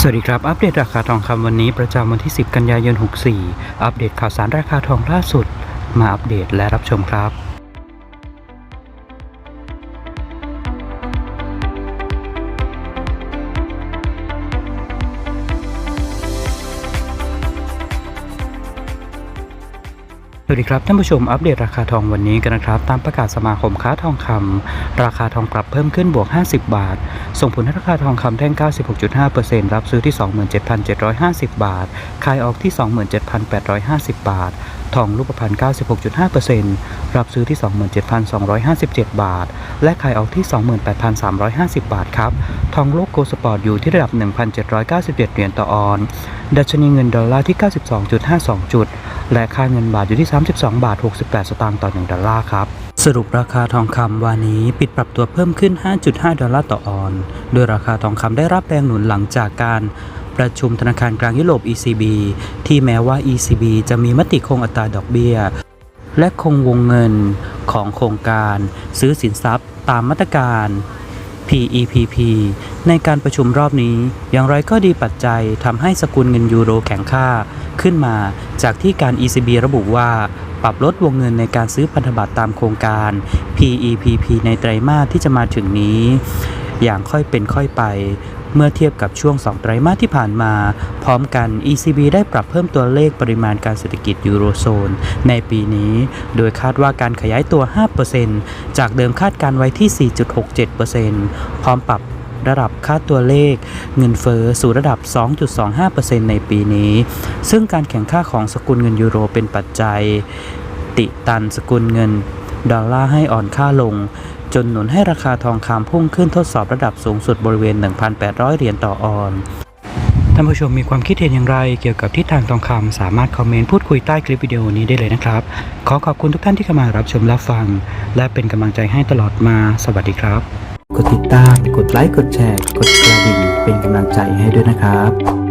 สวัสดีครับ อัปเดตราคาทองคำวันนี้ประจำวันที่ 10 กันยายน 64 อัปเดตข่าวสารราคาทองล่าสุด มาอัปเดตและรับชมครับ สวัสดีครับท่านผู้ชมอัปเดตราคาทองวันนี้กันนะครับ ตามประกาศสมาคมค้าทองคำราคาทองปรับเพิ่มขึ้นบวก 50 บาท ส่งผลให้ราคาทองคำแท่ง 96.5%รับซื้อที่ 27,750 บาท ขายออกที่ 27,850 บาท ทองรูปพรรณ96.5%รับซื้อที่ 27,257 บาท และขายออกที่ 28,350 บาทครับ ทองโลกโกลสปอร์ตอยู่ที่ระดับ 1,797 เหรียญต่อออนซ์ดัชนีเงินดอลลาร์ที่ 92.52 จุด และค่าเงินบาทอยู่ที่ 32 บาท 68 สตางค์ต่อ 1 ดอลลาร์ครับ สรุปราคาทองคำวันนี้ปิดปรับตัวเพิ่มขึ้น 5.5 ดอลลาร์ต่อออนซ์โดยราคาทองคำได้รับแรงหนุนหลังจากการประชุมธนาคารกลางยุโรป ECB ที่แม้ว่า ECB จะมีมติคงอัตราดอกเบี้ย และคงวงเงินของโครงการ ซื้อสินทรัพย์ตามมาตรการ PEPP ในการประชุมรอบนี้ อย่างไรก็ดีปัจจัยทำให้สกุลเงินยูโรแข็งค่าขึ้นมา จากที่การ ECB ระบุว่า ปรับลดวงเงินในการซื้อพันธบัตรตามโครงการ PEPP ในไตรมาสที่จะมาถึงนี้ อย่างค่อยเป็นค่อยไป เมื่อเทียบกับช่วง 2 ไตรมาสที่ผ่านมา พร้อมกัน ECB ได้ปรับเพิ่มตัวเลขปริมาณการเศรษฐกิจยูโรโซน ในปีนี้ โดยคาดว่าการขยายตัว 5%จากเดิมคาดการไว้ที่ 4.67%พร้อมปรับระดับค่าตัวเลขเงินเฟอ้อสู่ระดับ 2.25%ในปีนี้ ซึ่งการแข่งค่าของสกุลเงินยูโรเป็นปัจจัย ติตันสกุลเงิน ดอลลาร์ให้อ่อนค่าลง จนหนุนให้ราคาทองคำพุ่งขึ้นทดสอบระดับสูงสุดบริเวณ 1,800 เหรียญต่อออนท่านผู้ชมมีความคิดเห็นอย่างไรเกี่ยวกับทิศทางทองคำสามารถคอมเมนต์พูดคุยใต้คลิปวิดีโอนี้ได้เลยนะครับ ขอขอบคุณทุกท่านที่เข้ามารับชมรับฟัง และเป็นกำลังใจให้ตลอดมา สวัสดีครับ กดติดตาม กดไลค์ กดแชร์ กดกระดิ่งเป็นกำลังใจให้ด้วยนะครับ